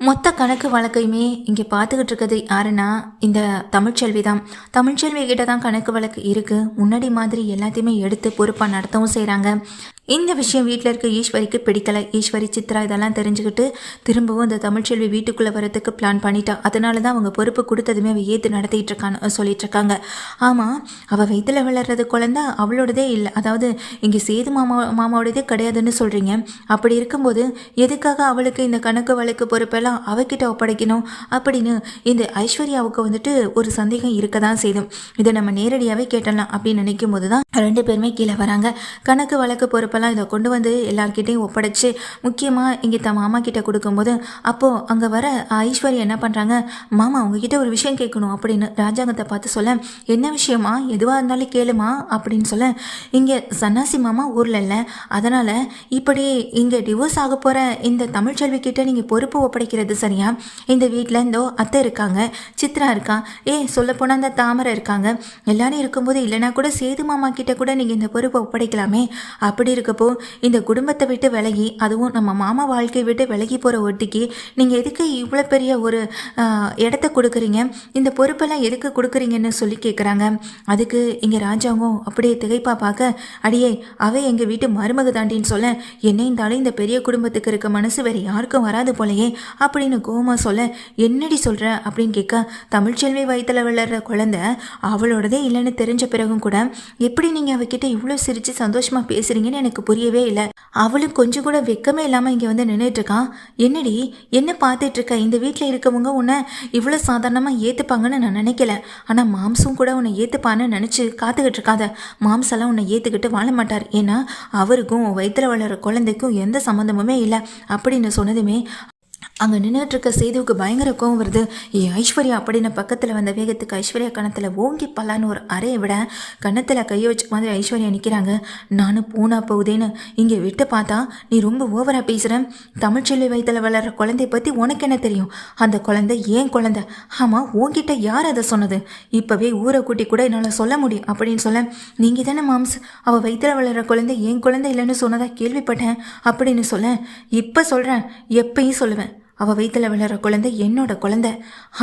மொத்த கணக்கு வழக்கையுமே இங்கே பார்த்துக்கிட்டு இருக்கிறது யாருன்னா இந்த தமிழ்ச்செல்வி தான் தமிழ்ச்செல்வி கிட்ட தான் கணக்கு வழக்கு இருக்குது முன்னாடி மாதிரி எல்லாத்தையுமே எடுத்து பொறுப்பாக நடத்தவும் செய்கிறாங்க இந்த விஷயம் வீட்டில் இருக்க ஈஸ்வரிக்கு பிடிக்கலை. ஈஸ்வரி சித்ரா இதெல்லாம் தெரிஞ்சுக்கிட்டு திரும்பவும் இந்த தமிழ்ச்செல்வி வீட்டுக்குள்ளே வரதுக்கு பிளான் பண்ணிட்டா. அதனால தான் அவங்க பொறுப்பு கொடுத்ததுமே அவள் ஏற்று நடத்திட்டு இருக்கான்னு சொல்லிட்டு இருக்காங்க. ஆமாம் அவள் வயிற்றில் வளர்றது குழந்தை அவளோடதே இல்லை. அதாவது இங்கே சேது மாமா மாமாவோடதே கிடையாதுன்னு சொல்கிறீங்க அப்படி இருக்கும்போது எதுக்காக அவளுக்கு இந்த கணக்கு வழக்கு பொறுப்பெல்லாம் அவகிட்ட ஒப்படைக்கணும்? அப்படின்னு இந்த ஐஸ்வர்யாவுக்கு வந்துட்டு ஒரு சந்தேகம் இருக்க தான் செய்தும் இதை நம்ம நேரடியாகவே கேட்டலாம் அப்படின்னு நினைக்கும் போது தான் ரெண்டு பேருமே கீழே வராங்க. கணக்கு வழக்கு பொறுப்பெல்லாம் இதை கொண்டு வந்து எல்லார்கிட்டையும் ஒப்படைச்சு முக்கியமாக இங்கே தன் மாமா கிட்ட கொடுக்கும்போது அப்போது அங்கே வர ஐஸ்வர்யா என்ன பண்ணுறாங்க மாமா உங்ககிட்ட ஒரு விஷயம் கேட்கணும் அப்படின்னு ராஜாங்கத்தை பார்த்து சொல்ல என்ன விஷயமா? எதுவாக இருந்தாலும் கேளுமா? அப்படின்னு சொல்ல இங்கே சன்னாசி மாமா ஊரில் இல்லை. அதனால் இப்படி இங்கே டிவோர்ஸ் ஆக போகிற இந்த தமிழ்ச்செல்வி கிட்ட நீங்கள் பொறுப்பு ஒப்படைக்கிறது சரியா? இந்த வீட்டில் இந்தோ அத்தை இருக்காங்க சித்ரா இருக்கா ஏ சொல்லப்போனால் அந்த தாமரை இருக்காங்க. எல்லாரும் இருக்கும்போது இல்லைனா கூட சேது மாமா கிட்ட கூட நீங்கள் இந்த பொறுப்பை ஒப்படைக்கலாமே? அப்படி இருக்கப்போ இந்த குடும்பத்தை விட்டு விலகி அதுவும் நம்ம மாமா வாழ்க்கையை விட்டு விலகி போகிற ஒட்டிக்கு நீங்கள் எதுக்கு இவ்வளோ பெரிய ஒரு இடத்த கொடுக்குறீங்க? இந்த பொறுப்பெல்லாம் எதுக்கு கொடுக்குறீங்கன்னு சொல்லி கேட்குறாங்க அதுக்கு இங்கே ராஜாவும் அப்படியே திகைப்பா பார்க்க அடியே அவ எங்கள் வீட்டு மருமக தாண்டின்னு சொல்ல என்ன இருந்தாலும் இந்த பெரிய குடும்பத்துக்கு இருக்க மனசு வேறு யாருக்கும் வராது போலயே அப்படின்னு கோமா சொல்ல என்னடி சொல்கிற அப்படின்னு கேட்க தமிழ்ச்செல்வி வயிற்றில் விளையாடுற குழந்தை அவளோடதே இல்லைன்னு தெரிஞ்ச பிறகும் கூட எப்படி நீங்கள் அவகிட்ட இவ்வளோ சிரித்து சந்தோஷமாக பேசுகிறீங்கன்னு எனக்கு புரியவே இல்லை. அவளும் கொஞ்சம் கூட வெக்கமே இல்லாமல் இங்கே வந்து நின்றுட்டுருக்கான் என்னடி என்ன பார்த்துட்ருக்க இந்த வீட்டில் இருக்கவங்க உன்னை இவ்வளோ சாதாரணமாக ஏற்றுப்பாங்கன்னு நான் நினைக்கல. ஆனால் மாம்சும் கூட உன்னை ஏற்றுப்பான்னு நினச்சி காத்துக்கிட்டு இருக்காத மாம்செல்லாம் உன்னை ஏற்றுக்கிட்டு வாழ மாட்டார். ஏன்னா அவருக்கும் வயிற்றில் வளர குழந்தைக்கும் எந்த சம்மந்தமுமே இல்லை. அப்படின்னு சொன்னதுமே அங்கே நின்றுட்டுருக்க சேதுவுக்கு பயங்கர கோவம் வருது. ஏ ஐஸ்வர்யா அப்படின்னு பக்கத்தில் வந்த வேகத்துக்கு ஐஸ்வர்யா கணத்தில் ஓங்கி பல்லான்னு ஒரு அறையை விட கணத்தில் கையை வச்ச மாதிரி ஐஸ்வர்யா நிற்கிறாங்க நானும் பூனா போகுதேன்னு இங்கே விட்டு பார்த்தா நீ ரொம்ப ஓவராக பேசுகிற தமிழ்ச்செல்வி வயதில் வளர்கிற குழந்தைய பற்றி உனக்கு என்ன தெரியும்? அந்த குழந்தை ஏன் குழந்தை? ஆமாம் உன்கிட்ட யார் அதை சொன்னது? இப்போவே ஊரை கூட்டி கூட என்னால் சொல்ல முடியும் அப்படின்னு சொல்ல நீங்கள் தானே மாம்ஸ் அவள் வயிற்றில் வளர்கிற குழந்தை ஏன் குழந்தை இல்லைன்னு சொன்னதாக கேள்விப்பட்டேன் அப்படின்னு சொல்ல இப்போ சொல்கிறேன் எப்பயும் சொல்லுவேன். அவள் வயிற்றில் விழுற குழந்தை என்னோட குழந்தை.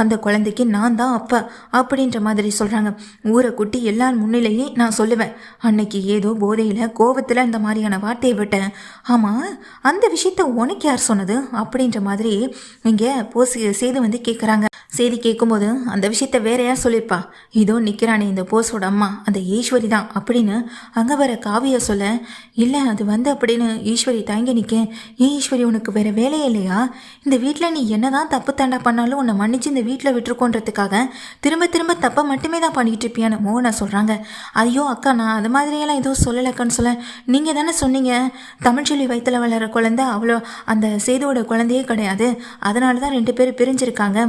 அந்த குழந்தைக்கு நான் தான் அப்பா அப்படின்ற மாதிரி சொல்கிறாங்க ஊரை குட்டி எல்லார் முன்னிலையும் நான் சொல்லுவேன். அன்னைக்கு ஏதோ போதையில் கோபத்தில் இந்த மாதிரியான வார்த்தையை விட்டேன். ஆமாம் அந்த விஷயத்த உனக்கு யார் சொன்னது? அப்படின்ற மாதிரி இங்கே போசி செய்து வந்து கேட்குறாங்க செய்தி கேட்கும்போது அந்த விஷயத்த வேற யார் சொல்லியிருப்பா இதோ நிற்கிறானே இந்த போஸோட அம்மா அந்த ஈஸ்வரி தான் அப்படின்னு அங்கே வர காவியா சொல்ல இல்லை அது வந்து அப்படின்னு ஈஸ்வரி தயங்கி நிற்க ஏன் ஈஸ்வரி உனக்கு வேற வேலையே இல்லையா? இந்த வீட்டில் நீ என்னதான் தப்பு தாண்டா பண்ணாலும் உன்னை மன்னிச்சு இந்த வீட்டில் விட்டுருக்கோன்றதுக்காக திரும்ப திரும்ப தப்பை மட்டுமே தான் பண்ணிட்டு இருப்பியான்னு மோகனா சொல்கிறாங்க ஐயோ அக்கா நான் அது மாதிரியெல்லாம் எதுவும் சொல்லலக்கான்னு சொல்ல நீங்கள் தானே சொன்னீங்க. தமிழ்ச்சொல்லி வயிற்றில் வளர குழந்தை அவ்வளோ அந்த சேதுவோட குழந்தையே கிடையாது. அதனால தான் ரெண்டு பேரும் பிரிஞ்சிருக்காங்க.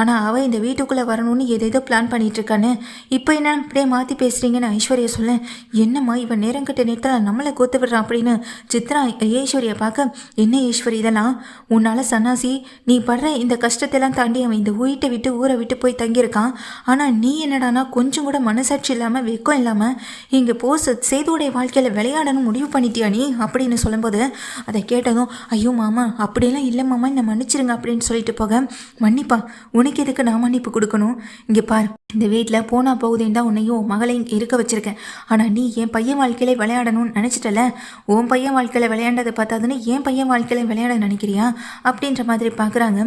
ஆனால் அவள் இந்த வீட்டுக்குள்ளே வரணும்னு எதேதோ பிளான் பண்ணிட்டு இருக்கான்னு இப்போ என்ன அப்படியே மாற்றி பேசுகிறீங்கன்னு ஐஸ்வர்யா சொல்ல என்னம்மா இவன் நேரம் கட்ட நேரத்தில் நம்மளை கோத்து விடுறான் அப்படின்னு சித்ரா ஈஸ்வரியை பார்க்க என்ன ஈஸ்வரி இதெல்லாம்? உன்னால் சன்னாசி நீ படுற இந்த கஷ்டத்தெல்லாம் தாண்டி அவன் இந்த வீட்டை விட்டு ஊரை விட்டு போய் தங்கியிருக்கான். ஆனால் நீ என்னடானா கொஞ்சம் கூட மனசாட்சி இல்லாமல் வெக்கம் இல்லாமல் இங்கே போஸ் சேதுடைய வாழ்க்கையில் விளையாடணும் முடிவு பண்ணிட்டியா நீ? அப்படின்னு சொல்லும்போது அதை கேட்டதும் ஐயோ மாமா அப்படியெல்லாம் இல்லை மாமா என்னை மன்னிச்சிருங்க அப்படின்னு சொல்லிட்டு போக மன்னிப்பா உனக்கு எதுக்கு நான் மன்னிப்பு கொடுக்கணும்? இங்கே பார் இந்த வீட்டில் போனா போகுதேன்னு தான் உன்னையும் உன் மகளையும் இருக்க வச்சிருக்கேன். ஆனால் நீ என் பையன் வாழ்க்கையில விளையாடணும்னு நினச்சிட்டல? உன் பையன் வாழ்க்கையில் விளையாண்டதை பார்த்தாதுன்னு என் பையன் வாழ்க்கையில விளையாட நினைக்கிறியா? அப்படின்ற மாதிரி பார்க்குறாங்க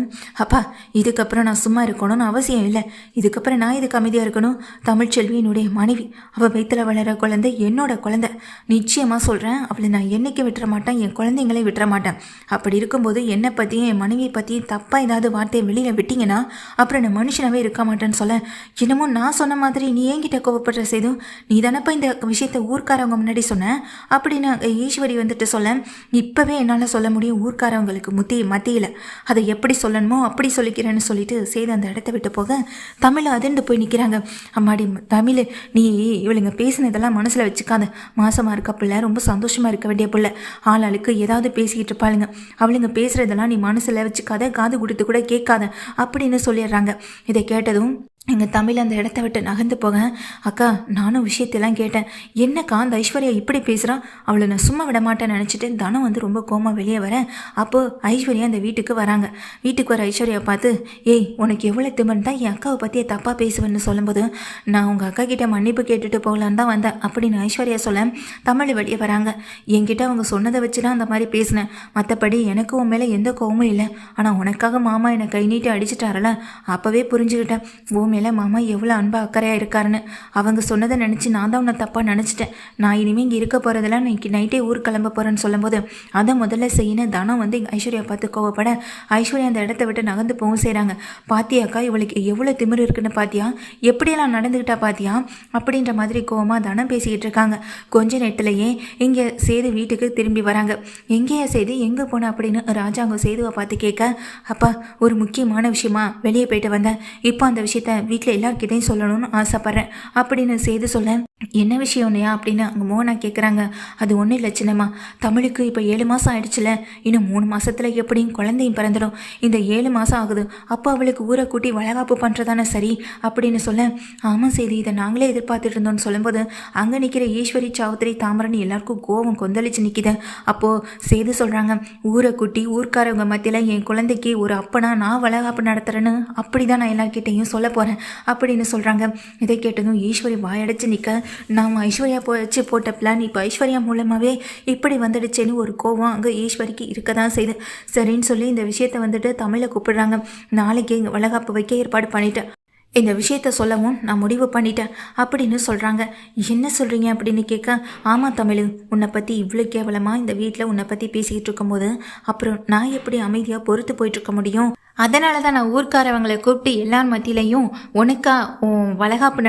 அப்பா இதுக்கப்புறம் நான் சும்மா இருக்கணும்னு அவசியம் இல்லை. இதுக்கப்புறம் நான் இதுக்கு அமைதியாக இருக்கணும்? தமிழ்ச்செல்வி என்னுடைய மனைவி. அவள் வயிற்றில் வளர குழந்தை என்னோட குழந்தை. நிச்சயமாக சொல்கிறேன் அவளை நான் என்னைக்கு விட்டுற மாட்டேன்? என் குழந்தைங்களை விட்டுற மாட்டேன். அப்படி இருக்கும்போது என்னை பற்றியும் என் மனைவியை பற்றியும் தப்பாக ஏதாவது வார்த்தையை வெளியில் விட்டீங்கன்னா அப்புறம் நான் மனுஷனாவே இருக்க மாட்டேன்னு சொல்ல. என்னமோ நான் சொன்ன மாதிரி நீ என்கிட்ட கோவப்படுற செய்தும் நீ தானப்பா இந்த விஷயத்தை ஊர்க்காரவங்க முன்னாடி சொன்ன? அப்படின்னு ஈஸ்வரி வந்துட்டு சொல்ல. இப்போவே என்னால் சொல்ல முடியும் ஊர்க்காரவங்களுக்கு முத்தி மத்தியில். அதை எப்படி சொல்லணுமோ அப்படி சொல்லிக்கிறேன்னு சொல்லிட்டு செய்து அந்த இடத்த விட்டு போக தமிழை அதிர்ந்து போய் நிற்கிறாங்க அம்மாடி தமிழ் நீ இவளுங்க பேசினதெல்லாம் மனசில் வச்சுக்காத. மாசமாக இருக்க பிள்ளை ரொம்ப சந்தோஷமாக இருக்க வேண்டிய பிள்ளை. ஆளாளுக்கு ஏதாவது பேசிக்கிட்டு இருப்பாளுங்க. அவளுங்க பேசுகிறதெல்லாம் நீ மனசில் வச்சுக்காத. காது கொடுத்து கூட கேட்காத. அப்படின்னு சொல்லி சொல்லிடுறாங்க. இதை கேட்டதும் எங்கள் தமிழ் அந்த இடத்த விட்டு நகர்ந்து போக அக்கா நானும் விஷயத்தெல்லாம் கேட்டேன். என்னக்கா அந்த ஐஸ்வர்யா இப்படி பேசுகிறான் அவளை நான் சும்மா விட மாட்டேன்னு நினச்சிட்டு தனம் வந்து ரொம்ப கோமா வெளியே வரேன் அப்போது ஐஸ்வர்யா அந்த வீட்டுக்கு வராங்க. வீட்டுக்கு வர ஐஸ்வர்யா பார்த்து ஏய் உனக்கு எவ்வளோ திமன் தான் என் அக்காவை பற்றியே தப்பாக பேசுவேன்னு சொல்லும்போது நான் உங்கள் அக்கா கிட்டே மன்னிப்பு கேட்டுட்டு போகலான்னு தான் வந்தேன் அப்படின்னு ஐஸ்வர்யா சொல்ல தமிழ் வெளியே வராங்க. என்கிட்ட அவங்க சொன்னதை வச்சு தான் அந்த மாதிரி பேசினேன். மற்றபடி எனக்கு உன் மேலே எந்த கோவமும் இல்லை. ஆனால் உனக்காக மாமா என்னை கை நீட்டி அடிச்சுட்டாரல. அப்போவே புரிஞ்சுக்கிட்டேன். உன் மேலே மாமா எவ்வளோ அன்பாக அக்கறையாக இருக்காருன்னு அவங்க சொன்னதை நினச்சி நான் தான் உன்னை தப்பாக நினச்சிட்டேன். நான் இனிமேல் இங்கே இருக்க போகிறதெல்லாம் இன்னைக்கு நைட்டே ஊர் கிளம்ப போகிறேன்னு சொல்லும்போது அதை முதல்ல செய்யணும். தனம் வந்து ஐஸ்வர்யா பார்த்து கோவப்பட ஐஸ்வர்யா அந்த இடத்த விட்டு நகர்ந்து போகவும் செய்கிறாங்க பாத்தியாக்கா இவளுக்கு எவ்வளோ திமிர் இருக்குன்னு பாத்தியா? எப்படியெல்லாம் நடந்துக்கிட்டா பாத்தியா? அப்படின்ற மாதிரி கோவமாக தனம் பேசிக்கிட்டு இருக்காங்க. கொஞ்ச நேரத்துலையே இங்கே சேது வீட்டுக்கு திரும்பி வராங்க. எங்கேயா செய்து எங்கே போன அப்படின்னு ராஜாங்க சேதுவை பார்த்து கேட்க அப்பா ஒரு முக்கியமான விஷயமா? வெளியே போயிட்டு வந்தேன். இப்போ அந்த விஷயத்த வீட்டில் எல்லார்கிட்டையும் சொல்லணும்னு ஆசைப்பட்றேன். அப்படின்னு செய்து சொல்ல என்ன விஷயம்னையா அப்படின்னு அங்கே மோனா கேட்குறாங்க அது ஒன்றும் இல்லை சின்னம்மா. தமிழுக்கு இப்போ ஏழு மாதம் ஆயிடுச்சுல. இன்னும் மூணு மாதத்தில் எப்படியும் குழந்தையும் பிறந்துடும். இந்த ஏழு மாதம் ஆகுது. அப்போ அவளுக்கு ஊரை கூட்டி வளகாப்பு பண்ணுறதானே சரி அப்படின்னு சொல்ல ஆமாம் செய்தி இதை நாங்களே எதிர்பார்த்துட்டு இருந்தோம்னு சொல்லும்போது அங்கே நிற்கிற ஈஸ்வரி சாவுத்திரி தாமரன் எல்லாருக்கும் கோவம் கொந்தளிச்சு நிற்கிது அப்போது செய்து சொல்கிறாங்க ஊரை கூட்டி ஊர்க்காரவங்க மத்தியில் என் குழந்தைக்கு ஒரு அப்பனா நான் வளகாப்பு நடத்துகிறேன்னு அப்படி தான் நான் எல்லார்கிட்டையும் சொல்ல போகிறேன் அப்படின்னு சொல்கிறாங்க இதை கேட்டதும் ஈஸ்வரி வாயடைச்சு நிற்க நாம் ஐஸ்வர்யா போச்சு போட்ட பிளான் இப்போ ஐஸ்வர்யா மூலமாகவே இப்படி வந்துடுச்சேன்னு ஒரு கோவம் அங்கே ஈஸ்வரிக்கு இருக்க தான் செய்யுது சரின்னு சொல்லி இந்த விஷயத்தை வந்துட்டு தமிழை கூப்பிடுறாங்க. நாளைக்கு எங்கள் வளகாப்பு வைக்க ஏற்பாடு பண்ணிட்டேன் இந்த விஷயத்த சொல்லவும் நான் முடிவு பண்ணிட்டேன் அப்படின்னு சொல்கிறாங்க என்ன சொல்கிறீங்க அப்படின்னு கேட்க ஆமாம் தமிழ் உன்னை பற்றி இவ்வளோ கேவலமாக இந்த வீட்டில் உன்னை பற்றி பேசிக்கிட்டு இருக்கும்போது அப்புறம் நான் எப்படி அமைதியாக பொறுத்து போயிட்டுருக்க முடியும்? அதனால தான் நான் ஊர்க்காரவங்களை கூப்பிட்டு எல்லார் மத்தியிலையும் உனக்கா உன் வளகாப்பு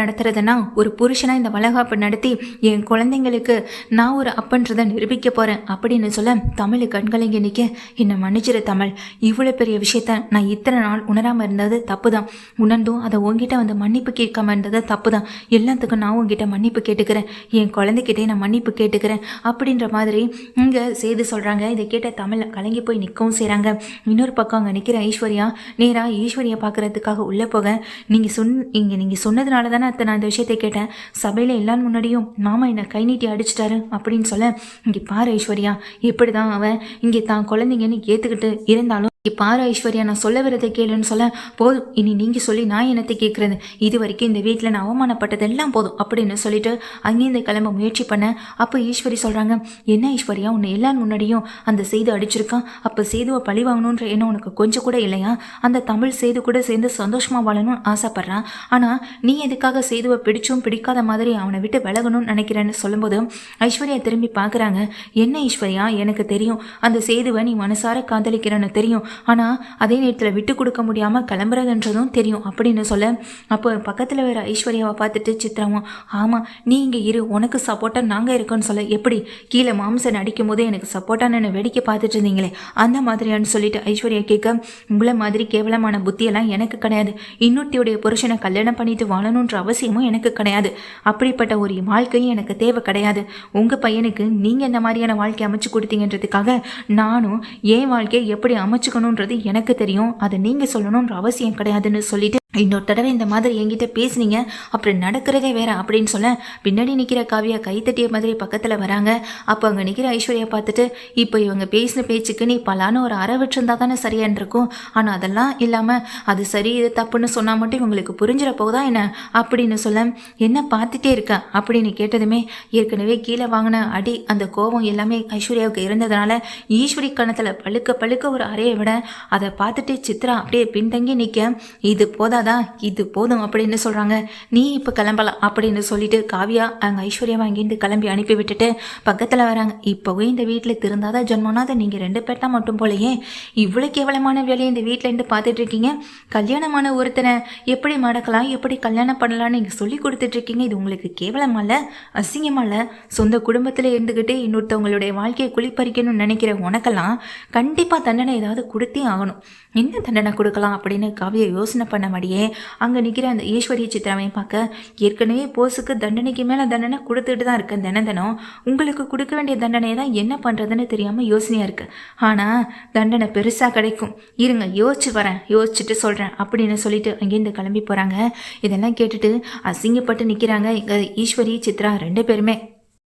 ஒரு புருஷனாக இந்த வளகாப்பு நடத்தி என் குழந்தைங்களுக்கு நான் ஒரு அப்பன்றதை நிரூபிக்க போகிறேன் அப்படின்னு சொல்ல தமிழ் கண்கலங்கி நிற்க என்னை மன்னிச்சிரு தமிழ். இவ்வளோ பெரிய விஷயத்த நான் இத்தனை நாள் உணராமல் இருந்தது தப்பு தான் உணர்ந்தும் அதை உங்ககிட்ட வந்து மன்னிப்பு கேட்காம இருந்தது தப்பு தான் எல்லாத்துக்கும் நான் உங்ககிட்ட மன்னிப்பு கேட்டுக்கிறேன். என் குழந்தைகிட்டே நான் மன்னிப்பு கேட்டுக்கிறேன். அப்படின்ற மாதிரி இங்கே செய்து சொல்கிறாங்க இதை கேட்ட தமிழ் கலங்கி போய் நிற்கவும் செய்கிறாங்க இன்னொரு பக்கம் அங்கே நிற்கிற ஐஸ்வர்யா நேராக ஈஸ்வரியை பாக்குறதுக்காக உள்ளே போக நீங்கள் சொன் இங்கே நீங்கள் சொன்னதுனால தானே அத்தை நான் இந்த விஷயத்தை கேட்டேன். சபையில் எல்லாரும் முன்னாடியும் மாமா என்னை கை நீட்டி அடிச்சிட்டாரு அப்படின்னு சொல்ல இங்கே பாரு ஐஸ்வர்யா எப்படி தான் அவன் இங்கே தான் குழந்தைங்கன்னு ஏற்றுக்கிட்டு இருந்தாலும் இங்கே பாரு ஐஸ்வர்யா நான் சொல்ல வரதை கேளுன்னு சொல்ல போதும். இனி நீங்கள் சொல்லி நான் என்னத்தை கேட்குறது இது வரைக்கும் இந்த வீட்டில் நான் அவமானப்பட்டதெல்லாம் போதும் அப்படின்னு சொல்லிட்டு அங்கேருந்து கிளம்ப முயற்சி பண்ணேன் அப்போ ஈஸ்வரி சொல்கிறாங்க என்ன ஐஸ்வர்யா உன்னை எல்லாரும் முன்னாடியும் அந்த செய்து அடிச்சிருக்கான் அப்போ சேதுவை பழி வாங்கணுன்ற எண்ணம் உனக்கு கொஞ்சம் கூட இல்லையா? அந்த தமிழ் சேது கூட சேர்ந்து சந்தோஷமாக வாழணும்னு ஆசைப்பட்றான் ஆனால் நீ எதுக்காக சேதுவை பிடிச்சும் பிடிக்காத மாதிரி அவனை விட்டு விலகணும்னு நினைக்கிறேன்னு சொல்லும்போது ஐஸ்வர்யா திரும்பி பார்க்குறாங்க என்ன ஐஸ்வர்யா எனக்கு தெரியும். அந்த சேதுவை நீ மனசார காதலிக்கிறேன்னு தெரியும். ஆனால் அதே நேரத்தில் விட்டு கொடுக்க முடியாமல் கிளம்புறதுன்றதும் தெரியும். அப்படின்னு சொல்ல அப்போ பக்கத்தில் வேற ஐஸ்வர்யாவை பார்த்துட்டு சித்ராவும் ஆமாம் நீ இங்கே இரு உனக்கு சப்போர்ட்டாக நாங்கள் இருக்கோன்னு சொல்ல எப்படி? கீழே மாம்சன் அடிக்கும் போதே எனக்கு சப்போர்ட்டாக வேடிக்கை பார்த்துட்டு இருந்தீங்களே? அந்த மாதிரியான்னு சொல்லிட்டு ஐஸ்வர்யா கேட்க உங்களை மாதிரி கேவலமான புத்தியெல்லாம் எனக்கு கிடையாது. இன்னொருத்தியுடைய புருஷனை கல்யாணம் பண்ணிட்டு வாழணுன்ற அவசியமும் எனக்கு கிடையாது. அப்படிப்பட்ட ஒரு வாழ்க்கையும் எனக்கு தேவை கிடையாது. உங்கள் பையனுக்கு நீங்கள் இந்த மாதிரியான வாழ்க்கை அமைச்சு கொடுத்தீங்கன்றதுக்காக நானும் என் வாழ்க்கையை எப்படி அமைச்சுக்கணுன்றது எனக்கு தெரியும். அதை நீங்கள் சொல்லணுன்ற அவசியம் கிடையாதுன்னு சொல்லிட்டு இன்னொரு தடவை இந்த மாதிரி என்கிட்ட பேசுனீங்க அப்புறம் நடக்கிறதே வேற அப்படின்னு சொல்ல பின்னாடி நிற்கிற காவியா கைத்தட்டிய மாதிரி பக்கத்தில் வராங்க. அப்போ அங்கே நிற்கிற ஐஸ்வர்யா பார்த்துட்டு இப்போ இவங்க பேசின பேச்சுக்கு நீ பலான ஒரு அற விட்டுருந்தா தானே சரியான் இருக்கும். ஆனால் அதெல்லாம் இல்லாமல் அது சரி இது தப்புன்னு சொன்னால் மட்டும் இவங்களுக்கு புரிஞ்சிட போகுதா என்ன? அப்படின்னு சொல்ல என்ன பார்த்துட்டே இருக்க? அப்படின்னு கேட்டதுமே ஏற்கனவே கீழே வாங்கின அடி அந்த கோபம் எல்லாமே ஐஸ்வர்யாவுக்கு இருந்ததுனால ஈஸ்வரி கணத்தில் பழுக்க பழுக்க ஒரு அறையை விட அதை பார்த்துட்டு சித்ரா அப்படியே பின்தங்கி நிற்க இது போதா போதாதா இது போதும் அப்படின்னு சொல்கிறாங்க நீ இப்போ கிளம்பலாம் அப்படின்னு சொல்லிட்டு காவியா அங்கே ஐஸ்வர்யா வாங்கிட்டு கிளம்பி அனுப்பி விட்டுட்டு பக்கத்தில் வராங்க. இப்போவே இந்த வீட்டில் திருந்தாத ஜென்மனாத நீங்கள் ரெண்டு பேர்த்தா மட்டும் போலையே. இவ்வளோ கேவலமான வேலையை இந்த வீட்டில் இருந்து பார்த்துட்டு இருக்கீங்க. கல்யாணமான ஒருத்தனை எப்படி மடக்கலாம் எப்படி கல்யாணம் பண்ணலாம்னு நீங்கள் சொல்லி கொடுத்துட்ருக்கீங்க இது உங்களுக்கு கேவலமா இல்லை அசிங்கமா இல்லை சொந்த குடும்பத்தில் இருந்துக்கிட்டு இன்னொருத்தவங்களுடைய வாழ்க்கையை குளிப்பறிக்கணும்னு நினைக்கிற உனக்கெல்லாம் கண்டிப்பாக தண்டனை ஏதாவது கொடுத்தே ஆகணும். என்ன தண்டனை கொடுக்கலாம் அப்படின்னு காவியை யோசனை பண்ண முடியும் அப்படியே அங்கே நிற்கிற அந்த ஈஸ்வரிய சித்ராவையும் பார்க்க ஏற்கனவே போஸுக்கு தண்டனைக்கு மேலே தண்டனை கொடுத்துட்டு தான் இருக்கேன் தினம் தினம். உங்களுக்கு கொடுக்க வேண்டிய தண்டனை தான் என்ன பண்ணுறதுன்னு தெரியாமல் யோசனையாக இருக்குது ஆனால் தண்டனை பெருசாக கிடைக்கும். இருங்க யோசிச்சு வரேன் யோசிச்சுட்டு சொல்கிறேன் அப்படின்னு சொல்லிட்டு அங்கேருந்து கிளம்பி போகிறாங்க இதெல்லாம் கேட்டுட்டு அசிங்கப்பட்டு நிற்கிறாங்க எங்கள் ஈஸ்வரி சித்ரா ரெண்டு பேருமே.